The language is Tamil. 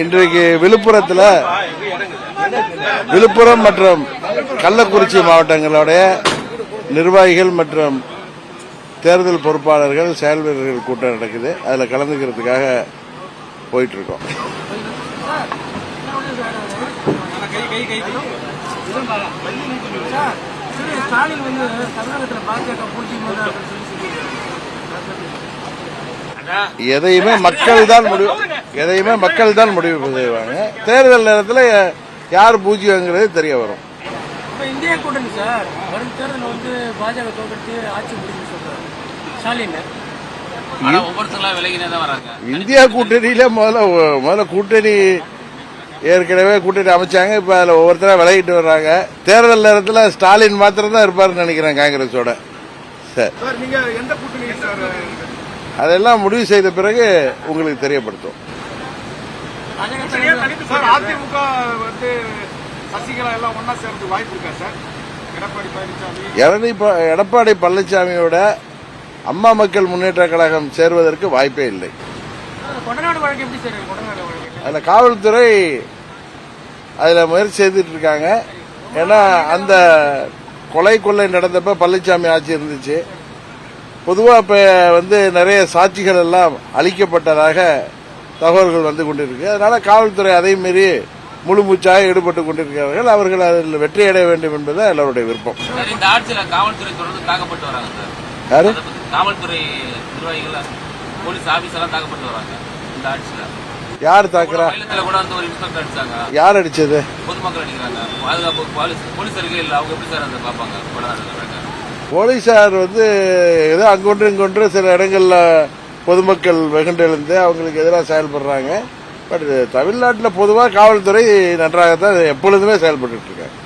இன்றைக்கு விழுப்புரத்தில் விழுப்புரம் மற்றும் கள்ளக்குறிச்சி மாவட்டங்களுடைய நிர்வாகிகள் மற்றும் தேர்தல் பொறுப்பாளர்கள் செயல் வீரர்கள் கூட்டம் நடக்குது. அதில் கலந்துக்கிறதுக்காக போயிட்டு இருக்கோம் ஸ்டாலின் வந்து பாஜக எதையுமே மக்கள் தான் முடிவு எதையுமே மக்கள் தான் முடிவு செய்வாங்க. தேர்தல் நேரத்தில் யார் பூஜ்யங்கிறது தெரிய வரும். இப்ப இந்தியா கூட்டணி சார் வரும் தேர்தல் வந்து பாஜக தோக்கடிச்சு ஆட்சி முடியும் சொல்றாரு. ஸ்டாலின். ஆனா ஒவ்வொருத்தங்களா விலகினே தான் வராங்க. இந்தியா கூட்டணியில முதல்ல முதல்ல கூட்டணி ஏற்கனவே கூட்டணி அமைச்சாங்க இப்ப அதுல ஒவ்வொருத்தரா விலகிட்டு வர்றாங்க. தேர்தல் நேரத்தில் ஸ்டாலின் மாத்திரம் தான் இருப்பாருன்னு நினைக்கிறேன் காங்கிரஸோட. சரி. சார் நீங்க எந்த கூட்டணி சார்? அதெல்லாம் முடிவு செய்த பிறகு உங்களுக்கு தெரியப்படுத்தும். அதிமுக வந்து சசிகலா எல்லாம் ஒன்னா சேர்ந்து வாய்ப்பு இருக்கா சார்? எடப்பாடி எடப்பாடி பழனிசாமியோட அம்மா மக்கள் முன்னேற்ற கழகம் சேர்வதற்கு வாய்ப்பே இல்லை. அதில் காவல்துறை அதில் முயற்சி செய்துட்டு இருக்காங்க. ஏன்னா அந்த கொலை கொள்ளை நடந்தப்ப பழனிசாமி ஆட்சி இருந்துச்சு. பொதுவாக இப்போ வந்து நிறைய சாட்சிகள் எல்லாம் அளிக்கப்பட்டதாக தகவல்கள் வந்து கொண்டிருக்கு. அதனால காவல்துறை அதை மீறி முழு மூச்சாக ஈடுபட்டு கொண்டிருக்கிறார்கள். அவர்கள் அதில் வெற்றி அடைய வேண்டும் என்பது எல்லாருடைய விருப்பம். இந்த ஆட்சியில காவல்துறை தொடர்ந்து தாக்கப்பட்டு வராங்க சார். யாரு? அதை பத்தி காவல்துறை நிர்வாகிகள் போலீஸ் ஆபீஸ் எல்லாம் தாக்கப்பட்டு வராங்க இந்த ஆட்சியில. யார் தாக்குறா? யார் அடிச்சது? பொதுமக்கள் அடிக்கிறாங்க. பாதுகாப்பு போலீஸ் போலீஸருக்கு இல்ல அவங்க எப்படி சார் அந்த பார்ப்பாங்க? போலீஸார் வந்து ஏதோ அங்கொன்று இங்கொன்று சில இடங்களில் பொதுமக்கள் வெகுண்டெழுந்து அவங்களுக்கு எதிராக செயல்படுறாங்க. பட் தமிழ்நாட்டில் பொதுவாக காவல்துறை நன்றாகத்தான் எப்பொழுதுமே செயல்பட்டு இருக்காங்க.